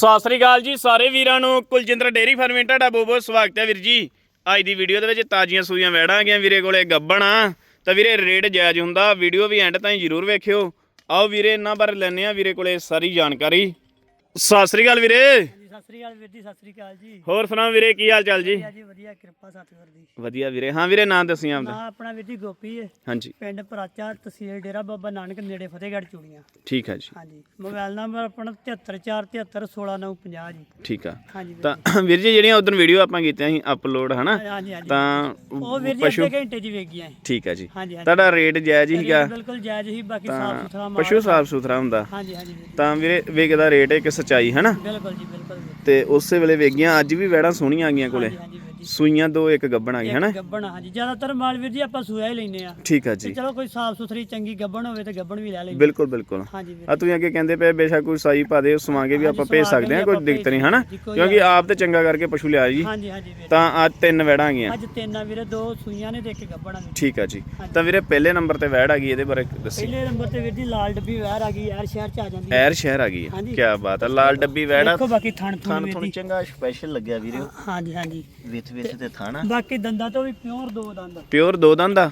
ਸਤਿ ਸ੍ਰੀ ਅਕਾਲ ਜੀ ਸਾਰੇ ਵੀਰਾਂ ਨੂੰ। ਕੁਲਜਿੰਦਰ ਡੇਰੀ ਫਾਰਮਿੰਗ ਤੁਹਾਡਾ ਬਹੁਤ ਬਹੁਤ ਸਵਾਗਤ ਹੈ ਵੀਰ ਜੀ। ਅੱਜ ਦੀ ਵੀਡੀਓ ਦੇ ਵਿੱਚ ਤਾਜ਼ੀਆਂ ਸੂਈਆਂ ਵੈੜਾਂ ਆ ਗਈਆਂ ਵੀਰੇ ਕੋਲੇ, ਗੱਬਣ ਆ। ਤਾਂ ਵੀਰੇ ਰੇਟ ਜਾਇਜ਼ ਹੁੰਦਾ ਵੀਡੀਓ ਵੀ ਐਂਡ ਤਾਈਂ ਜ਼ਰੂਰ ਵੇਖਿਓ। ਆਓ ਵੀਰੇ, ਇਹਨਾਂ ਬਾਰੇ ਲੈਣੇ ਆ ਵੀਰੇ ਕੋਲੇ ਸਾਰੀ ਜਾਣਕਾਰੀ। ਸਤਿ ਸ੍ਰੀ ਅਕਾਲ ਵੀਰੇ। ਸਤਿ ਸ੍ਰੀ ਅਕਾਲ ਵੀਰ ਜੀ ਸਤਿ ਸ੍ਰੀ ਅਕਾਲ ਜੀ। ਹੋਰ ਸੁਣਾਓ ਵੀਰੇ ਕੀ ਹਾਲ ਚਾਲ ਜੀ? ਵਧੀਆ ਜੀ ਵਧੀਆ ਕਿਰਪਾ ਸਤਿਗੁਰ ਦੀ। ਵਧੀਆ ਵੀਰੇ। ਹਾਂ ਵੀਰੇ ਨਾਂ ਦੱਸੀ ਆਪਦਾ ਨਾ ਆਪਣਾ ਵੀਰ ਜੀ ਗੋਪੀ ਹੈ। ਹਾਂਜੀ। ਪਿੰਡ ਪਰਾਚਾ ਤਹਿਸੀਲ ਡੇਰਾ ਬਾਬਾ ਨਾਨਕ ਨੇੜੇ ਫਤਿਹਗੜ੍ਹ ਚੂੜੀਆਂ। ਠੀਕ ਹੈ ਜੀ। ਹਾਂਜੀ। ਮੋਬਾਈਲ ਨੰਬਰ ਆਪਣਾ 7347316950 ਜੀ। ਠੀਕ ਆ। ਹਾਂਜੀ ਵੀਰ ਤਾਂ ਵੀਰ ਜੀ ਜਿਹੜੀਆਂ ਉਦੋਂ ਵੀਡੀਓ ਆਪਾਂ ਕੀਤੀਆਂ ਸੀ ਅਪਲੋਡ ਹਨਾ? ਜੀ। ਹਾਂਜੀ ਹਾਂਜੀ। ਤਾਂ ਉਹ ਵੀਰ ਜੀ ਪਸ਼ੂ ਅੱਧੇ ਘੰਟੇ ਜੀ ਵੇਖ ਗਿਆ ਹੈ ਠੀਕ ਹੈ ਜੀ। ਹਾਂਜੀ ਹਾਂਜੀ। ਤੁਹਾਡਾ ਰੇਟ ਜਾਇਜ਼ ਹੀਗਾ ਬਿਲਕੁਲ ਜਾਇਜ਼ ਹੀ ਬਾਕੀ ਸਾਫ਼ ਸੁਥਰਾ ਮਾਲ ਪਸ਼ੂ ਸਾਫ਼ ਸੁਥਰਾ ਹੁੰਦਾ। ਹਾਂਜੀ ਹਾਂਜੀ ਵੀਰ ਜੀ। ਤਾਂ ਵੀਰੇ ਵੇਗਦਾ ਰੇਟ ਇੱਕ ਸਚਾਈ ਹਨਾ? ਬਿਲਕੁਲ ਜੀ ਬਿਲਕੁਲ। ਤੇ ਉਸੇ ਵੇਲੇ ਵੇਗੀਆਂ ਅੱਜ ਵੀ ਵੈੜਾਂ ਸੋਹਣੀਆਂ ਆ ਗਈਆਂ ਕੋਲੇ। ਹਾਂਜੀ। ਸੂਈਆਂ ਦੋ ਇੱਕ ਗੱਬਣ ਆ ਗਈ ਹਨਾ? ਗੱਬਣ ਹਾਂਜੀ। ਜ਼ਿਆਦਾਤਰ ਮਾਲ ਵੀਰ ਜੀ ਆਪਾਂ ਸੂਆ ਹੀ ਲੈਨੇ ਆ। ਠੀਕ ਆ ਜੀ। ਚਲੋ ਕੋਈ ਸਾਫ਼ ਸੁਥਰੀ ਚੰਗੀ ਗੱਬਣ ਹੋਵੇ ਤੇ ਗੱਬਣ ਵੀ ਲੈ ਲੈਂਦੇ ਬਿਲਕੁਲ ਬਿਲਕੁਲ। ਹਾਂਜੀ ਆ ਤੁਸੀਂ ਅੱਗੇ ਕਹਿੰਦੇ ਪਏ ਬੇਸ਼ੱਕ ਕੋਈ ਸਾਈ ਪਾ ਦੇ ਸਮਾਂਗੇ ਵੀ ਆਪਾਂ ਭੇਜ ਸਕਦੇ ਹਾਂ ਕੋਈ ਦਿੱਕਤ ਨਹੀਂ ਹਨਾ? ਕਿਉਂਕਿ ਆਪ ਤੇ ਚੰਗਾ ਕਰਕੇ ਪਸ਼ੂ ਲਿਆ ਜੀ। ਹਾਂਜੀ ਹਾਂਜੀ ਵੀਰ ਤਾਂ ਅੱਜ ਤਿੰਨ ਵੈੜਾਂ ਆ ਗਈਆਂ। ਅੱਜ ਤਿੰਨ ਆ ਵੀਰੇ ਦੋ ਸੂਈਆਂ ਨੇ ਤੇ ਇੱਕ ਗੱਬਣਾ ਨੇ ਠੀਕ ਆ ਜੀ। ਤਾਂ ਵੀਰੇ ਪਹਿਲੇ ਨੰਬਰ ਤੇ ਵੈੜ ਆ ਗਈ ਇਹਦੇ ਬਾਰੇ ਦੱਸੀ। ਪਹਿਲੇ ਨੰਬਰ ਤੇ ਵੀਰ ਜੀ ਲਾਲ ਡੱਬੀ ਵਹਿਰ ਆ ਗਈ ਯਾਰ ਸ਼ਹਿਰ ਚ ਆ ਜਾਂਦੀ ਐਰ ਸ਼ਹਿਰ ਆ ਗਈ ਆ। ਕੀ ਬਾਤ ਆ ਲਾਲ ਡੱਬੀ ਵੈੜ ਆ। ਦੇਖੋ ਬਾਕੀ ਥਣ ਥਣ ਚੰਗਾ ਸਪੈਸ਼ਲ ਲੱਗਿਆ ਵੀਰੇ। ਹਾਂਜੀ ਹਾਂਜੀ। ਵਿੱਚ ਵਿੱਚ ਤੇ ਥਾਣਾ ਬਾਕੀ ਦੰਦਾਂ ਤੋਂ ਵੀ ਪਿਓਰ ਦੋ ਦੰਦ। ਪਿਓਰ ਦੋ ਦੰਦ ਆ?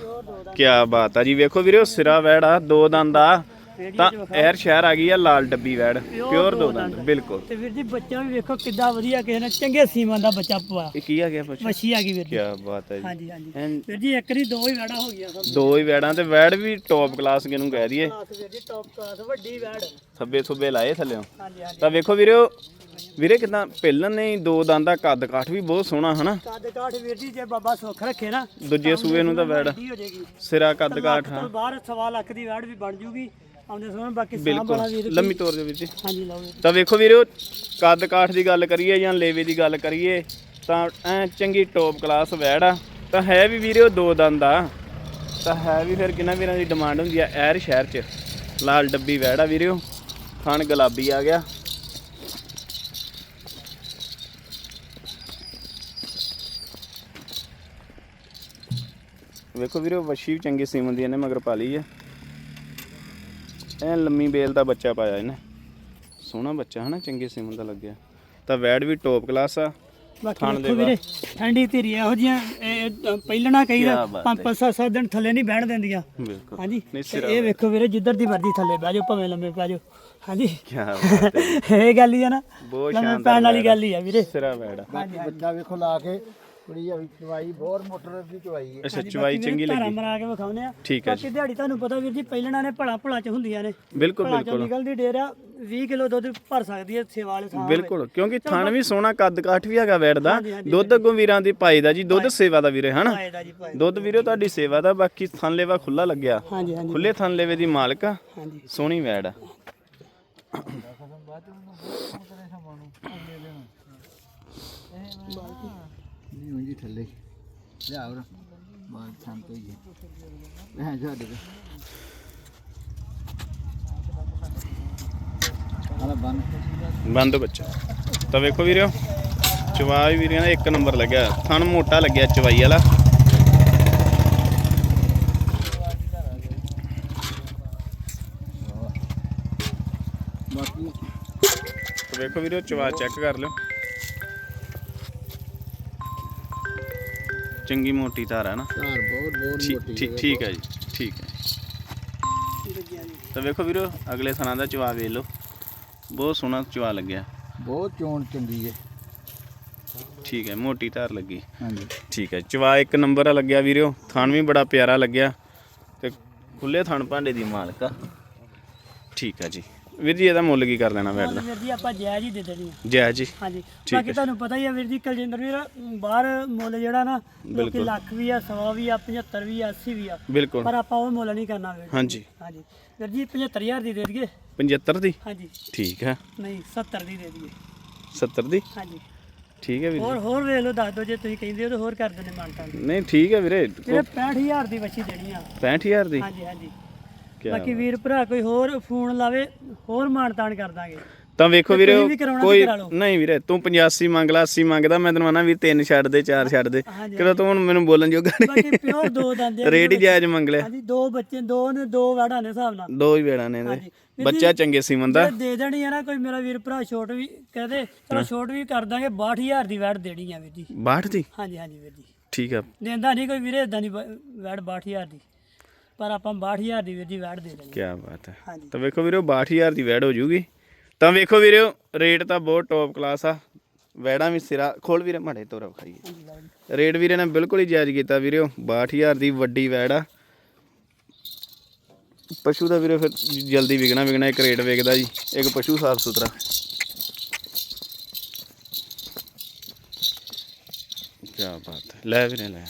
ਕੀ ਬਾਤ ਆ ਜੀ ਵੇਖੋ ਵੀਰੇ ਉਹ ਸਿਰਾ ਵੈੜ ਆ ਦੋ ਦੰਦ ਆ। ਤਾਂ ਐਰ ਸ਼ਹਿਰ ਆ ਗਈ ਆ ਲਾਲ ਡੱਬੀ ਵੈੜ। ਪਿਓਰ ਦੋ ਦੰਦ। ਬਿਲਕੁਲ। ਤੇ ਵੀਰ ਜੀ ਬੱਚਾ ਵੀ ਵੇਖੋ ਕਿੱਦਾਂ ਵਧੀਆ ਕਿਸੇ ਨੇ ਚੰਗੇ ਸੀਮਨ ਦਾ ਬੱਚਾ ਪਵਾ। ਇਹ ਕੀ ਆ ਗਿਆ ਪੁੱਛ? ਮੱਛੀ ਆ ਗਈ ਵੀਰ ਕੀ ਬਾਤ ਹੈ ਜੀ। ਹਾਂਜੀ ਹਾਂਜੀ। ਐਨ ਵੀਰ ਜੀ ਇੱਕ ਨਹੀਂ ਦੋ ਹੀ ਵੜਾ ਹੋ ਗਿਆ ਸਭ। ਦੋ ਹੀ ਵੈੜਾਂ ਤੇ ਵੈੜ ਵੀ ਟੌਪ ਕਲਾਸ ਕਿਨੂੰ ਕਹਿ ਦਈਏ? ਕਲਾਸ ਵੀਰ ਜੀ ਟੌਪ ਕਲਾਸ ਵੱਡੀ ਵੜ। ਥੱਬੇ ਥੁੱਬੇ ਲਾਏ ਥੱਲੇੋਂ। ਹਾਂਜੀ ਹਾਂਜੀ। ਤਾਂ ਵੇਖੋ ਵੀਰੇ ਵੀਰੇ ਕਿਦਾਂ? ਪਹਿਲਨ ਨੇ ਦੋ ਦੰਦ ਦਾ ਕੱਦ ਕਾਠ ਵੀ ਬਹੁਤ ਸੋਹਣਾ ਹਨਾ? ਕੱਦ ਕਾਠ ਵੀਰ ਜੀ ਜੇ ਬਾਬਾ ਸੁੱਖ ਰੱਖੇ ਨਾ ਦੂਜੇ ਸੂਏ ਨੂੰ ਤਾਂ ਵੈੜ ਵੱਡੀ ਹੋ ਜਾਏਗੀ। ਸਿਰਾ ਕੱਦ ਕਾਠ ਹਾਂ। ਬਾਹਰ ਸਵਾ ਲੱਖ ਦੀ ਵੜ ਵੀ ਬਣ ਜੂਗੀ। ਆਉਂਦੇ ਸਮੇਂ ਬਾਕੀ ਬਿਲਕੁਲ। ਲੰਮੀ ਤੋਰ ਦੇ ਵਿੱਚ ਹਾਂਜੀ ਲਓ। ਤਾਂ ਵੇਖੋ ਵੀਰੇ ਕੱਦ ਕਾਠ ਦੀ ਗੱਲ ਕਰੀਏ ਜਾਂ ਲੇਵੇ ਦੀ ਗੱਲ ਕਰੀਏ ਤਾਂ ਐ ਚੰਗੀ ਟੌਪ ਕਲਾਸ ਵੈੜ ਆ। ਤਾਂ ਹੈ ਵੀ ਵੀਰੇ ਉਹ ਦੋ ਦੰਦ ਆ। ਤਾਂ ਹੈ ਵੀ ਫਿਰ ਕਿੰਨਾ ਵੀਰਾਂ ਦੀ ਡਿਮਾਂਡ ਹੁੰਦੀ ਆ ਐਰ ਸ਼ਹਿਰ 'ਚ। ਲਾਲ ਡੱਬੀ ਵੈੜ ਆ ਵੀਰੇ। ਖਾਨ ਗੁਲਾਬੀ ਆ ਗਿਆ। ਵੇਖੋ ਵੀਰੇ ਵੱਛੀ ਵੀ ਚੰਗੀ ਸੀਮਨ ਦੀ ਇਹਨੇ ਮਗਰ ਪਾ ਲਈ ਆ। ਐ ਲੰਮੀ ਬੇਲ ਦਾ ਬੱਚਾ ਪਾਇਆ ਇਹਨੇ। ਸੋਹਣਾ ਬੱਚਾ ਹਨਾ ਚੰਗੇ ਸੀਮਨ ਦਾ ਲੱਗਿਆ। ਤਾਂ ਵੈੜ ਵੀ ਟੌਪ ਕਲਾਸ ਆ। ਬਾਕੀ ਥਣ ਦੇਖੋ ਵੀਰੇ ਠੰਡੀ ਧੀਰੀ ਇਹੋ ਜੀਆਂ ਪਹਿਲਣਾ ਕਈ ਕਿਆ ਦਾ ਬਾਤ ਪੰਜ ਪੰਜ ਸੱਤ ਸੱਤ ਦਿਨ ਥੱਲੇ ਨਹੀਂ ਬਹਿਣ ਦਿੰਦੀਆਂ। ਬਿਲਕੁਲ। ਹਾਂਜੀ ਇਹ ਵੇਖੋ ਵੀਰੇ ਜਿੱਧਰ ਦੀ ਮਰਜ਼ੀ ਥੱਲੇ ਬਹਿ ਜਾਓ ਭਾਵੇਂ ਲੰਮੇ ਪੈ ਜਾਓ। ਹਾਂਜੀ। ਕੀ ਬਾਤ ਹੈ। ਇਹ ਗੱਲ ਹੀ ਆ ਨਾ ਬਹੁਤ ਸ਼ਾਨਦਾਰ ਪੈਣ ਵਾਲੀ। ਗੱਲ ਹੀ ਆ ਵੀਰੇ। ਸਿਰਾ। ਹਾਂਜੀ ਹਾਂਜੀ ਬੱਚਾ ਵੇਖੋ ਲਾ ਕੇ ਕੁੜੀ ਆ ਵੀ ਚਵਾਈ ਬਹੁਤ ਮੋਟਰ ਦੀ ਚਵਾਈ ਹੈ। ਅੱਛਾ ਚਵਾਈ ਚੰਗੀ ਧਾਰਾਂ ਲੱਗੀ। ਮਰਾ ਕੇ ਵਿਖਾਉਂਦੇ ਆ ਠੀਕ ਹੈ ਬਾਕੀ ਦਿਹਾੜੀ ਤੁਹਾਨੂੰ ਪਤਾ ਵੀਰ ਜੀ ਪਹਿਲਣਾ ਨੇ ਭਲਾ ਭਲਾ ਚ ਹੁੰਦੀਆਂ ਨੇ। ਬਿਲਕੁਲ ਭਲਾ ਚੋਂ ਬਿਲਕੁਲ। ਨਿਕਲਦੀ ਡੇਰਾ 20 ਕਿਲੋ ਦੁੱਧ ਭਰ ਸਕਦੀ ਹੈ ਸੇਵਾ ਵਾਲੇ ਥਾਂ ਬਿਲਕੁਲ ਕਿਉਂਕਿ ਥਣ ਵੀ ਸੋਹਣਾ ਕੱਦ ਕਾਠ ਵੀ ਹੈਗਾ ਵੈੜ ਦਾ। ਹਾਂਜੀ, ਹਾਂਜੀ, ਦੁੱਧ ਅੱਗੋਂ ਵੀਰਾਂ ਦੀ ਪਾਈ ਦਾ ਜੀ ਦੁੱਧ ਸੇਵਾ ਦਾ ਵੀਰੇ ਹਨਾ? ਜੀ ਪਾਏ ਦੁੱਧ ਵੀਰੇ ਤੁਹਾਡੀ ਸੇਵਾ ਦਾ ਬਾਕੀ ਥਣ ਲੇਵਾ ਖੁੱਲਾ ਲੱਗਿਆ। ਹਾਂਜੀ ਹਾਂਜੀ। ਖੁੱਲੇ ਥਣ ਲੇਵੇ ਦੀ ਮਾਲਕ ਆ ਹਾਂਜੀ। ਸੋਹਣੀ ਵੈੜ ਆ। ਨਹੀਂ ਥੱਲੇ। ਬਾਲ ਸ਼ਾਂਤ ਹੋਈ ਹੈ ਦੇ ਬੰਦ ਬੱਚਾ। ਤਾਂ ਵੇਖੋ ਵੀਰਿਓ ਚਵਾਈ ਵੀਰਿਆਂ ਦਾ ਇੱਕ ਨੰਬਰ ਲੱਗਿਆ। ਥਣ ਮੋਟਾ ਲੱਗਿਆ ਚਵਾਈ ਵਾਲਾ। ਬਾਕੀ ਵੇਖੋ ਵੀਰਿਓ ਚਵਾ ਚੈੱਕ ਕਰ ਲਿਓ। ਚੰਗੀ ਮੋਟੀ ਧਾਰ ਹੈ ਨਾ। ਧਾਰ ਬਹੁਤ ਬਹੁਤ ਠੀਕ ਮੋਟੀ ਠੀਕ ਠੀਕ ਹੈ ਜੀ ਠੀਕ ਹੈ। ਤਾਂ ਵੇਖੋ ਵੀਰੋ ਅਗਲੇ ਥਣਾ ਦਾ ਚਵਾ ਵੇਖ ਲਓ। ਬਹੁਤ ਸੋਹਣਾ ਚਵਾ ਲੱਗਿਆ। ਬਹੁਤ ਚੋਣ ਚੰਗੀ ਹੈ। ਠੀਕ ਹੈ ਮੋਟੀ ਧਾਰ ਲੱਗੀ। ਹਾਂਜੀ। ਠੀਕ ਹੈ ਚਵਾ ਇੱਕ ਨੰਬਰ ਆ ਲੱਗਿਆ ਵੀਰਿਓ ਥਣ ਵੀ ਬੜਾ ਪਿਆਰਾ ਲੱਗਿਆ। ਤੇ ਖੁੱਲੇ ਥਣ ਭਾਂਡੇ ਦੀ ਮਾਲਕ ਆ। ਠੀਕ ਹੈ ਜੀ। ਵੀਰ ਜੀ ਇਹਦਾ ਮੁੱਲ ਕੀ ਕਰ ਦੇਣਾ ਵੈਟ ਦਾ ਵੀਰ ਜੀ ਆਪਾਂ ਜਾਇਜ਼ ਹੀ ਦੇ ਦੇਣੀ ਆ। ਜੈ ਜੀ ਹਾਂਜੀ। ਠੀਕ ਬਾਕੀ। ਤੁਹਾਨੂੰ ਪਤਾ ਹੀ ਆ ਵੀਰ ਜੀ ਕਲਜਿੰਦਰ ਵੀਰ ਬਾਹਰ ਮੁੱਲ ਜਿਹੜਾ ਨਾ ਲੋਕੀ ਬਿਲਕੁਲ। ਲੱਖ ਵੀ ਆ 100 ਵੀ ਆ 75 ਵੀ ਆ 80 ਵੀ ਆ। ਬਿਲਕੁਲ। ਪਰ ਆਪਾਂ ਉਹ ਮੁੱਲ ਨਹੀਂ ਕਰਨਾ ਵੀਰ ਹਾਂਜੀ। ਹਾਂਜੀ। ਵੀਰ ਜੀ 75000 ਦੀ ਦੇ ਦਈਏ। 75 ਦੀ? ਹਾਂਜੀ। ਠੀਕ ਹੈ। ਨਹੀਂ 70 ਦੀ ਦੇ ਦਈਏ। 70 ਦੀ? ਹਾਂਜੀ। ਠੀਕ ਹੈ ਵੀਰ ਹੋਰ ਹੋਰ ਵੇਖ ਲਓ ਦੱਸ ਦਿਓ ਜੇ ਤੁਸੀਂ ਕਹਿੰਦੇ ਹੋ ਤਾਂ ਹੋਰ ਕਰ ਦਿੰਦੇ ਮਾਨਤਾਂ ਜੀ ਨਹੀਂ ਠੀਕ ਹੈ ਵੀਰੇ। ਵੀਰੇ 65000 ਦੀ ਵੱਛੀ ਦੇਣੀ ਆ। 65000 ਦੀ? ਹਾਂਜੀ ਹਾਂਜੀ। ਕਿਆ ਬਾਕੀ ਵੀਰ ਭਰਾ ਕੋਈ ਹੋਰ ਫੋਨ ਲਾਵੇ ਹੋਰ ਮਾਨਤਾਨ ਕਰ ਦਾਂਗੇ। ਤਾਂ ਵੇਖੋ ਵੀਰੇ ਤੁਸੀਂ ਵੀ ਕਰਾਉਣਾ ਤੇ ਕੋਈ ਕਰਾ ਲਓ। ਨਹੀਂ ਵੀਰੇ ਤੂੰ 85 ਮੰਗ ਲਾ 80 ਮੰਗਦਾ ਮੈਂ ਤੈਨੂੰ ਆਣਾ ਵੀ ਤਿੰਨ ਛੱਡ ਦੇ ਚਾਰ ਛੱਡ ਦੇ। ਹਾਂਜੀ, ਤੂੰ ਹੁਣ ਮੈਨੂੰ ਬੋਲਣ ਜੋਗਾ ਬਾਕੀ ਨਹੀਂ ਪਿਓਰ ਦੋ ਦੰਦੇ ਆ ਰੇਟ ਹੀ ਜਾਇਜ਼ ਮੰਗ ਲਿਆ। ਹਾਂਜੀ ਦੋ ਬੱਚੇ ਦੋ ਨੇ ਦੋ ਵੜਾਂ ਨੇ ਹਿਸਾਬ ਨਾਲ। ਦੋ ਹੀ ਵੇੜਾਂ ਨੇ ਇਹਦੇ। ਹਾਂਜੀ। ਵੀਰ ਬੱਚਾ ਚੰਗੇ ਸੀਮਨ ਦਾ। ਜੇ ਦੇ ਦੇਣੀ ਆ ਨਾ ਕੋਈ ਮੇਰਾ ਵੀਰ ਭਰਾ ਛੋਟ ਵੀ ਕਹਦੇ ਚਲੋ ਛੋਟ ਵੀ ਕਰ ਦਾਂਗੇ 62000 ਦੀ ਵੈਟ ਦੇਣੀ ਆ ਵੀਰ ਜੀ। 62 ਦੀ? ਹਾਂਜੀ ਹਾਂਜੀ ਵੀਰ ਜੀ। ਠੀਕ ਆ। ਦਿੰਦਾ ਨਹੀਂ ਕੋਈ ਵੀਰੇ ਇਦਾਂ ਦੀ ਵੈਟ 62000 ਦੀ। ਪਰ ਆਪਾਂ 62000 ਦੀ ਵੀਰ ਜੀ ਵੈਟ ਦੇ ਦੇਣੀ। ਕੀ ਬਾਤ ਹੈ। ਹਾਂਜੀ। ਤਾਂ ਵੇਖੋ ਵੀਰੇ 62000 ਦੀ ਵੈੜ ਹੋ ਜੂਗੀ। ਤਾਂ ਵੇਖੋ ਵੀਰੇ ਰੇਟ ਤਾਂ ਬਹੁਤ ਟੌਪ ਕਲਾਸ ਆ। ਵੈੜਾਂ ਵੀ ਸਿਰਾ ਖੋਲ ਵੀਰੇ ਮਾੜੇ ਤੋਰਾ ਖਾਈਏ ਹਾਂਜੀ ਲਓ ਜੀ। ਰੇਟ ਵੀਰੇ ਨੇ ਬਿਲਕੁਲ ਹੀ ਜਾਇਜ਼ ਕੀਤਾ ਵੀਰੇ। 62000 ਦੀ ਵੱਡੀ ਵੈੜ ਆ। ਪਸ਼ੂ ਦਾ ਵੀਰੇ ਫਿਰ ਜਲਦੀ ਵਿਕਣਾ ਵਿਕਣਾ ਇੱਕ ਰੇਟ ਵੇਖਦਾ ਜੀ। ਇੱਕ ਪਸ਼ੂ ਸਾਫ਼ ਸੁਥਰਾ। ਕੀ ਬਾਤ ਹੈ। ਲੈ ਵੀਰੇ ਲੈ।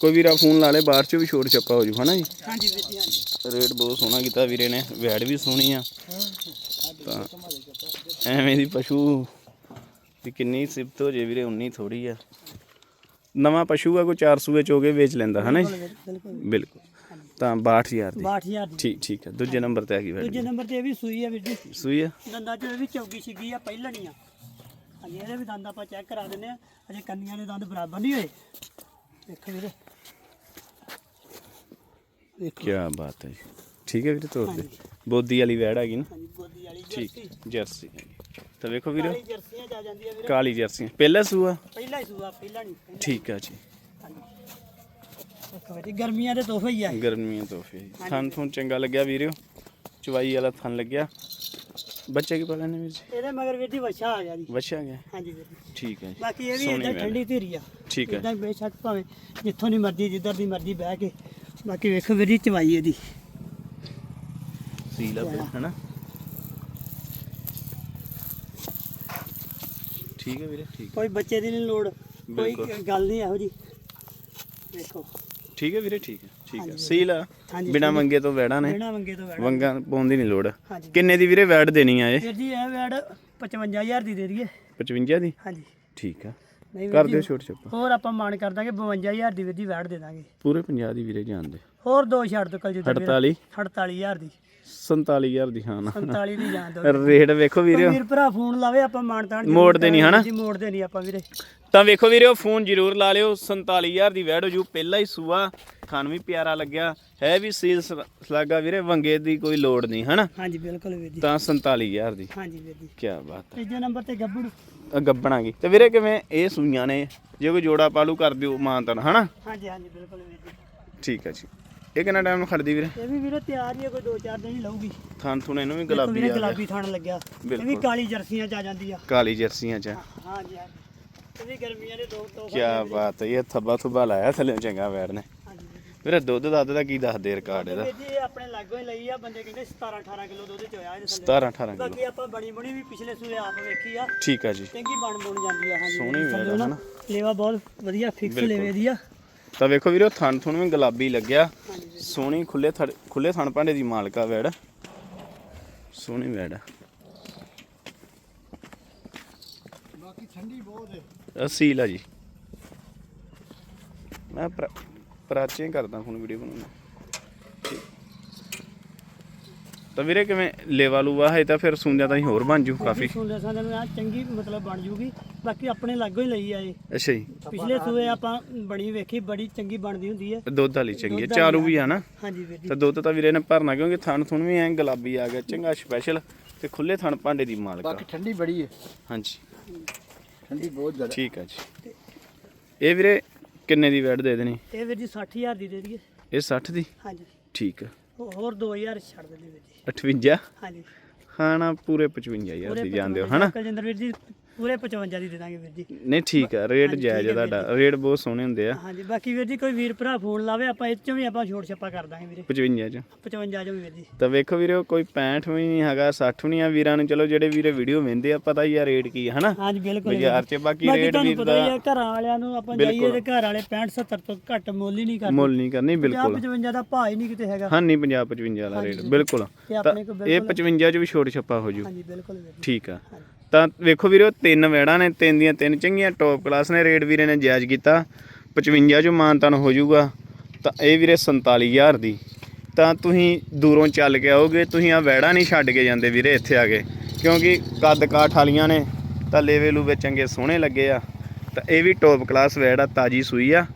ਕੋਈ ਵੀਰਾ ਫੋਨ ਲਾ ਲੇ ਬਾਹਰ ਚ ਵੀ ਛੋਟ ਛੱਪਾ ਹੋ ਜੂ ਹਨਾ ਜੀ? ਹਾਂਜੀ ਵੀਰ ਜੀ ਹਾਂਜੀ। ਰੇਟ ਬਹੁਤ ਸੋਹਣਾ ਕੀਤਾ ਵੀਰੇ ਨੇ ਵੈੜ ਵੀ ਸੋਹਣੀ ਆ। ਤਾਂ ਐਵੇਂ ਦੀ ਪਸ਼ੂ ਦੀ ਕਿੰਨੀ ਸਿਫਤ ਹੋ ਜੇ ਵੀਰੇ ਉਨੀ ਥੋੜੀ ਆ। ਨਵਾਂ ਪਸ਼ੂ ਆ ਕੋਈ 400 ਚ ਹੋ ਕੇ ਵੇਚ ਲੈਂਦਾ ਹਨਾ ਜੀ? ਬਿਲਕੁਲ। ਤਾਂ 62000 ਦੀ। 62000 ਦੀ। ਠੀਕ ਠੀਕ ਹੈ ਦੂਜੇ ਨੰਬਰ ਤੇ ਆ ਗਈ ਦੂਜੇ ਨੰਬਰ ਤੇ ਇਹ ਵੀ ਸੂਈ ਆ ਵੀਰ ਜੀ। ਸੂਈ ਆ? ਦੰਦਾਂ 'ਚ ਵੀ ਚੌਗੀ ਛਿੱਗੀ ਆ ਪਹਿਲਣੀ ਆ। ਹਾਂਜੀ ਇਹਦੇ ਵੀ ਦੰਦ ਆਪਾਂ ਚੈੱਕ ਕਰਾ ਦਿੰਨੇ ਆ। ਅਜੇ ਕੰਨੀਆਂ ਦੇ ਦੰਦ ਬਰਾਬਰ ਨਹੀਂ ਹੋਏ। ਦੇਖੋ ਵੀਰੇ। ਕੀ ਬਾਤ ਹੈ ਠੀਕ ਹੈ ਵੀਰੇ ਤੋਰ ਦੇ ਬੋਦੀ ਵਾਲੀ ਵੈੜ ਹੈਗੀ ਨਾ? ਹਾਂਜੀ ਬੋਦੀ ਵਾਲੀ ਠੀਕ ਜਰਸੀ। ਹੈਗੀ। ਤਾਂ ਵੇਖੋ ਵੀਰੇ। ਕਾਲੀ ਜਰਸੀਆਂ ਜਾ ਜਾਂਦੀਆਂ ਵੀਰੇ। ਕਾਲੀ ਜਰਸੀ ਪਹਿਲਾ ਸੂਆ? ਪਹਿਲਾ ਹੀ ਸੂਆ ਪਹਿਲਾ ਨਹੀਂ ਪਹਿਲਾ। ਠੀਕ ਆ ਜੀ। ਵੀਰੇ ਗਰਮੀਆਂ ਦੇ ਤੋਹਫੇ ਹੀ ਆ। ਇਹ। ਗਰਮੀਆਂ ਤੋਹਫੇ। ਜੀ ਥਣ ਚੰਗਾ ਲੱਗਿਆ ਵੀਰਿਓ ਚਵਾਈ ਵਾਲਾ ਥਣ ਲੱਗਿਆ। ਬੱਚੇ ਕੀ ਵੀਰ ਜੀ? ਇਹਦੇ ਮਗਰ ਵੀਰ ਜੀ ਵਛਾ ਆ ਗਿਆ ਜੀ। ਬੱਚਾ ਗਿਆ? ਹਾਂਜੀ ਵੀਰ ਜੀ। ਠੀਕ ਹੈ ਜੀ। ਬਾਕੀ ਇਹ ਵੀ ਸੋਹਣੀ ਵੈੜ। ਠੰਡੀ ਧੀਰੀ ਆ। ਠੀਕ ਹੈ। ਇਦਾਂ ਬੇਸ਼ੱਕ ਭਾਵੇਂ ਜਿੱਥੋਂ ਦੀ ਮਰਜ਼ੀ ਜਿੱਧਰ ਦੀ ਮਰਜ਼ੀ ਬਹਿ ਕੇ ਬਾਕੀ ਵੇਖੋ ਵੀਰ ਜੀ ਚਵਾਈ ਇਹਦੀ। ਸੀਲਾ ਫਿਰ ਹੈਨਾ? ਠੀਕ ਹੈ ਵੀਰੇ ਠੀਕ ਕੋਈ ਬੱਚੇ ਦੀ ਨਹੀਂ ਲੋੜ ਕੋਈ। ਗੱਲ ਨਹੀਂ ਇਹੋ ਜੀ। ਦੇਖੋ ਠੀਕ ਹੈ ਵੀਰੇ ਠੀਕ ਹੈ ਠੀਕ ਹੈ ਸੀਲਾ ਹਾਂਜੀ, ਬਿਨਾ। ਮੰਗੇ ਤੋਂ ਵੈੜਾਂ ਨੇ? ਬਿਨਾ ਮੰਗੇ ਤੋਂ ਵੈੜ। ਵੰਗਾ ਪਾਉਣ ਦੀ ਨਹੀਂ ਲੋੜ। ਕਿੰਨੇ ਦੀ ਵੀਰੇ ਵੈੜ ਦੇਣੀ ਆ ਇਹ? ਵੀਰ ਜੀ ਇਹ ਵੈੜ 55000 ਦੀ ਦੇ ਦਈਏ। 55 ਦੀ? ਹਾਂਜੀ। ਠੀਕ ਆ। ਨਹੀਂ ਕਰ ਦਿਓ ਜੀ ਛੋਟ ਛੱਪਾ ਹੋਰ ਆਪਾਂ ਮਾਨ ਕਰ ਦਾਂਗੇ 52000 ਦੀ ਵੀਰ ਜੀ ਵੈੜ ਦੇ ਦਾਂਗੇ। ਪੂਰੇ 50 ਦੀ ਵੀਰੇ ਜਾਣਦੇ। ਹੋਰ ਦੋ ਛੱਡ ਦੋ ਕਲ ਜਿੱਦਾਂ 48 48000 ਦੀ। 47000 ਦੀ ਹਾਂ ਨਾ। 47 ਦੀ ਜਾਣ ਦੋ। ਰੇਟ ਵੇਖੋ ਵੀਰੇ ਵੀਰ ਭਰਾ ਫੋਨ ਲਾਵੇ ਆਪਾਂ ਮਾਨ ਤਾਣ ਮੋੜ ਦੇਣੀ, ਹਨਾ? ਜੀ ਮੋੜ ਦੇਣੀ ਆਪਾਂ ਵੀਰੇ। ਤਾਂ ਵੇਖੋ ਵੀਰੇ ਉਹ ਫੋਨ ਜ਼ਰੂਰ ਲਾ ਲਿਓ। 47000 ਦੀ ਵੈੜ ਹੋ ਜੂ। ਪਹਿਲਾ ਹੀ ਸੂਆ ਖਾਣ ਵੀ ਪਿਆਰਾ ਲੱਗਿਆ। ਹੈ ਵੀ ਸੀਲ ਸਲਾਗਾ ਵੀਰੇ ਵੰਗੇ ਦੀ ਕੋਈ ਲੋੜ ਨਹੀਂ ਹਨਾ? ਹਾਂਜੀ ਬਿਲਕੁਲ ਵੀਰ ਜੀ। ਤਾਂ 47000 ਦੀ। ਹਾਂਜੀ ਵੀਰ ਜੀ। ਕੀ ਬਾਤ ਤੀਜੇ ਨੰਬਰ ਤੇ ਗੱਬੜ ਹੈ ਗੱਬਣਾ ਗਈ ਤੇ ਵੀਰੇ ਕਿਵੇਂ? ਇਹ ਸੂਈਆਂ ਨੇ। ਜੇ ਕੋਈ ਜੋੜਾ ਪਾਲੂ ਕਰ ਦਿਓ ਮਾਂ ਤਾਂ ਹਨਾ? ਹਾਂਜੀ ਹਾਂਜੀ ਬਿਲਕੁਲ ਵੀਰ ਜੀ। ਠੀਕ ਹੈ ਜੀ। ਇਹ ਕਿੰਨਾ ਟਾਈਮ ਖੜਦੀ ਵੀਰੇ? ਇਹ ਵੀ ਵੀਰੇ ਤਿਆਰ ਹੀ ਹੈ ਕੋਈ 2-4 ਦਿਨ ਹੀ ਲਊਗੀ। ਥਾਨ ਥੁਣ ਇਹਨੂੰ ਵੀ ਗੁਲਾਬੀ ਵੀਰੇ ਆ ਗਿਆ। ਗੁਲਾਬੀ ਥਾਣ ਲੱਗਿਆ। ਇਹ ਵੀ। ਕਾਲੀ ਜਰਸੀਆਂ ਚ ਆ ਜਾਂਦੀ ਆ। ਕਾਲੀ ਜਰਸੀਆਂ ਚ। ਹਾਂਜੀ ਹਾਂਜੀ। ਇਹ ਵੀ ਗਰਮੀਆਂ ਦੇ ਦੋ ਤੋਹਫੇ ਕੀ ਬਾਤ ਹੈ ਇਹ ਥੱਬਾ ਥੁੱਬਾ ਲਾਇਆ ਥੱਲੇ ਚੰਗਾ ਵੈੜ ਨੇ। ਵੀਰ ਜੀ। ਵੀਰੇ ਦੁੱਧ ਦੱਧ ਦਾ ਕੀ ਦੱਸਦੇ ਰਿਕਾਰਡ ਇਹਦਾ? ਵੀਰ ਜੀ ਇਹ ਆਪਣੇ ਲਾਗੋਂ ਹੀ ਲਈ ਆ ਬੰਦੇ ਕਹਿੰਦੇ 17-18 ਕਿਲੋ ਦੁੱਧ ਚ ਹੋਇਆ ਇਹਦੇ ਥੱਲੇ। 17 18 ਕਿਲੋ। ਬਾਕੀ ਆਪਾਂ ਬਣੀ ਬਣੀ ਵੀ ਪਿਛਲੇ ਸੂਏ ਆਪ ਵੇਖੀ ਆ। ਠੀਕ ਆ ਜੀ। ਚੰਗੀ ਬਣ ਬਣ ਜਾਂਦੀ ਆ ਹਾਂਜੀ। ਸੋਹਣੀ ਆ ਥੱਲੇ ਨਾ। ਲੇਵਾ ਬਹੁਤ ਵਧੀਆ ਫਿਕਸ। ਲੇਵੇ ਦੀ ਆ। ਤਾਂ ਵੇਖੋ ਵੀਰੇ ਥਣ ਥੁਣ ਵੀ ਗੁਲਾਬੀ ਲੱਗਿਆ। ਸੋਹਣੀ ਖੁੱਲੇ ਖੁੱਲੇ ਥਣ ਭਾਂਡੇ ਦੀ ਮਾਲਕਾ ਵੈੜ। ਸੋਹਣੀ ਵੈੜ। ਬਾਕੀ ਠੰਡੀ ਬਹੁਤ ਹੈ। ਅਸੀਲ ਆ ਜੀ। ਮੈਂ ਪ੍ਰਾ- ਪ੍ਰਾਚੀਨ ਕਰਦਾ ਹੁਣ ਵੀਡੀਓ ਬਣਾਉਣਾ ਠੀਕ। ਤਾਂ ਵੀਰੇ ਕਿਵੇਂ ਲੇਵਾ ਲੂਵਾ ਹੈ ਤਾਂ ਫਿਰ ਸੁੰਦਿਆ ਤਾਂ ਹੀ ਹੋਰ ਬਣ ਜੂ ਕਾਫੀ। ਸੁਣਦੇ ਸਾਂ ਨੂੰ ਆ ਚੰਗੀ ਮਤਲਬ ਬਣ ਜੂਗੀ। ਬਾਕੀ ਆਪਣੇ ਲਾਗੋਂ ਹੀ ਲਈ ਆ ਇਹ। ਅੱਛਾ ਜੀ। ਪਿਛਲੇ ਸੂਏ ਆਪਾਂ ਬਣੀ ਵੇਖੀ ਬੜੀ ਚੰਗੀ ਬਣਦੀ ਹੁੰਦੀ ਹੈ। ਦੁੱਧ ਵਾਲੀ ਚੰਗੀ ਹੈ। ਦੁੱਧ ਚਾਰੂ ਵੀ ਆ ਨਾ। ਹਾਂਜੀ ਵੀਰ ਜੀ। ਤਾਂ ਦੁੱਧ ਤਾਂ ਵੀਰੇ ਨੇ ਭਰਨਾ ਕਿਉਂਕਿ ਥਣ ਥੁਣ ਵੀ ਐ ਗੁਲਾਬੀ ਆ ਗਿਆ ਚੰਗਾ ਸਪੈਸ਼ਲ ਤੇ ਖੁੱਲੇ ਥਣ ਭਾਂਡੇ ਦੀ ਮਾਲਕਾ ਬਾਕੀ ਠੰਡੀ ਬੜੀ ਹੈ। ਹਾਂਜੀ। ਠੰਡੀ ਬਹੁਤ ਜ਼ਿਆਦਾ। ਠੀਕ ਆ ਜੀ। ਇਹ ਵੀਰੇ ਕਿੰਨੇ ਦੀ ਵੈਟ ਦੇ ਦੇਣੀ? ਇਹ ਵੀਰ ਜੀ 60000 ਦੀ ਦੇ ਦਈਏ। ਇਹ 60 ਦੀ? ਹਾਂਜੀ। ਠੀਕ ਆ। ਹੋ- ਹੋਰ 2000 ਛੱਡ ਦਿੰਦੇ ਵੀਰ ਜੀ। 58 ਹਾਂਜੀ। ਨਾ ਪੂਰੇ 55000 ਦੀ ਜਾਂਦੇ ਹੋ ਹਨਾ? ਕਲਜਿੰਦਰ ਵੀਰ ਜੀ ਪੂਰੇ 55 ਦੀ ਦੇ ਦਾਂਗੇ ਵੀਰ ਜੀ। ਨਹੀਂ ਠੀਕ ਆ ਰੇਟ ਹਾਂਜੀ, ਜਾਇਜ਼ ਠੀਕ ਆ ਹੈ ਤੁਹਾਡਾ ਰੇਟ ਬਹੁਤ ਸੋਹਣੇ ਹੁੰਦੇ ਆ। ਹਾਂਜੀ ਬਾਕੀ ਵੀਰ ਜੀ ਕੋਈ ਵੀਰ ਭਰਾ ਫੋਨ ਲਾਵੇ ਆਪਾਂ ਇਹ ਚੋਂ ਵੀ ਆਪਾਂ ਛੋਟ ਛੱਪਾ ਕਰ ਦਾਂਗੇ ਵੀਰੇ। 55 ਚ। 55 ਚੋਂ ਵੀ ਵੀਰ ਜੀ। ਤਾਂ ਵੇਖੋ ਵੀਰੇ ਕੋਈ 65 ਵੀ ਨਹੀਂ ਹੈਗਾ 60 ਵੀ ਨਹੀਂ ਆ ਵੀਰਾਂ ਨੂੰ ਚਲੋ ਜਿਹੜੇ ਵੀਰੇ ਵੀਡੀਓ ਵੇਂਦੇ ਆ ਪਤਾ ਹੀ ਆ ਰੇਟ ਕੀ ਆ ਹਨਾ? ਹਾਂਜੀ ਬਿਲਕੁਲ ਬਾਜ਼ਾਰ। 'ਚ ਬਾਕੀ ਬਾਕੀ ਰੇਟ ਤੁਹਾਨੂੰ ਵੀਰ ਪਤਾ ਦਾ ਹੀ ਆ ਘਰਾਂ ਵਾਲਿਆਂ ਨੂੰ ਆਪਾਂ ਜਾਈਏ ਤੇ ਘਰ ਵਾਲੇ 65 70 ਤੋਂ ਘੱਟ ਮੁੱਲ ਹੀ ਨਹੀਂ ਕਰਦੇ। ਮੁੱਲ ਨਹੀਂ ਕਰਨੀ ਬਿਲਕੁਲ। 55 ਦਾ ਭਾਅ ਹੀ ਨਹੀਂ ਕਿਤੇ ਹੈਗਾ। ਹਾਂ ਨਹੀਂ 50 55 ਵਾਲਾ ਰੇਟ। ਬਿਲਕੁਲ। ਤੇ ਤਾਂ ਆਪਣੇ ਕੋਲ ਇਹ 55 ਚ ਵੀ ਛੋਟ ਛੱਪਾ ਹੋ ਜੂ। ਹਾਂਜੀ ਬਿਲਕੁਲ ਵੀਰ ਜੀ। ਠੀਕ ਆ। ਤਾਂ ਵੇਖੋ ਵੀਰੇ, ਤਿੰਨ ਵੈੜਾਂ ਨੇ, ਤਿੰਨ ਦੀਆਂ ਤਿੰਨ ਚੰਗੀਆਂ ਟੌਪ ਕਲਾਸ ਨੇ ਰੇਟ ਵੀਰੇ ਨੇ ਜਾਇਜ਼ ਕੀਤਾ। 55 ਚ ਮਾਨਤਨ ਹੋ ਜਾਊਗਾ। ਤਾਂ ਇਹ ਵੀਰੇ 47000 ਦੀ। ਤਾਂ ਤੁਸੀਂ ਦੂਰੋਂ ਚੱਲ ਕੇ ਆਓਗੇ, ਤੁਸੀਂ ਆ ਵੈੜਾ ਨਹੀਂ ਛੱਡ ਕੇ ਜਾਂਦੇ ਵੀਰੇ ਇੱਥੇ ਆ ਕੇ। ਕਿਉਂਕਿ ਕੱਦ ਕਾਠ ਵਾਲੀਆਂ ਨੇ, ਤਾਂ ਲੇਵੇ ਲੂਵੇ ਚੰਗੇ ਸੋਹਣੇ ਲੱਗੇ ਆ। ਤਾਂ ਇਹ ਵੀ ਟੌਪ ਕਲਾਸ ਵੈੜ ਆ ਤਾਜੀ ਸੂਈ ਆ।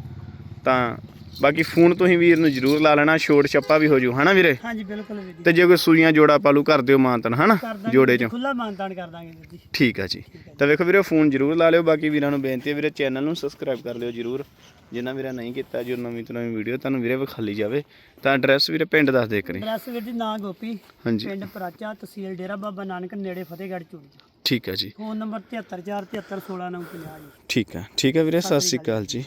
ਤਾਂ ਬਾਕੀ ਫੋਨ ਤੁਸੀਂ ਵੀਰ ਨੂੰ ਜ਼ਰੂਰ ਲਾ ਲੈਣਾ ਛੋਟ ਛੱਪਾ ਵੀ ਹੋ ਜੂ। ਹਨਾ ਵੀਰੇ? ਹਾਂਜੀ ਬਿਲਕੁਲ ਵੀਰ ਜੀ। ਤੇ ਜੇ ਕੋਈ ਸੂਈਆਂ ਜੋੜਾ ਪਾਲੂ ਕਰ ਦਿਓ ਮਾਨਤਨ ਹਨਾ? ਕਰ ਦਾਂਗੇ ਜੋੜੇ ਚੋਂ। ਖੁੱਲਾ ਮਾਨਤਾਨ ਕਰ ਦਾਂਗੇ ਵੀਰ ਜੀ। ਠੀਕ ਆ ਜੀ। ਤਾਂ ਵੇਖੋ ਵੀਰੇ ਫੋਨ ਜ਼ਰੂਰ ਲਾ ਲਿਓ। ਬਾਕੀ ਵੀਰਾਂ ਨੂੰ ਬੇਨਤੀ ਹੈ ਵੀਰੇ ਚੈਨਲ ਨੂੰ ਸਬਸਕ੍ਰਾਈਬ ਕਰ ਲਿਓ ਜ਼ਰੂਰ। ਜਿਨ੍ਹਾਂ ਵੀਰਾਂ ਨਹੀਂ ਕੀਤਾ ਜੋ ਨਵੀਂ ਤੋਂ ਨਵੀਂ ਵੀਡੀਓ ਤੁਹਾਨੂੰ ਵੀਰੇ ਵਿਖਾਲੀ ਜਾਵੇ ਤਾਂ ਐਡਰੈਸ ਵੀਰੇ ਪਿੰਡ ਦੱਸ ਦੇ ਕਰੀ। ਐਡਰੈਸ ਵੀਰ ਜੀ ਨਾਂ ਗੋਪੀ। ਹਾਂਜੀ। ਪਿੰਡ ਪਰਾਚਾ ਤਹਿਸੀਲ ਡੇਰਾ ਬਾਬਾ ਨਾਨਕ ਨੇੜੇ ਫਤਿਹਗੜ੍ਹ ਚੂੜੀ ਠੀਕ ਆ ਜੀ। ਫੋਨ ਨੰਬਰ 7347716950 ਜੀ। ਠੀਕ ਆ। ਠੀਕ ਆ ਵੀਰੇ ਸਤਿ ਸ਼੍ਰੀ ਅਕਾਲ ਜੀ।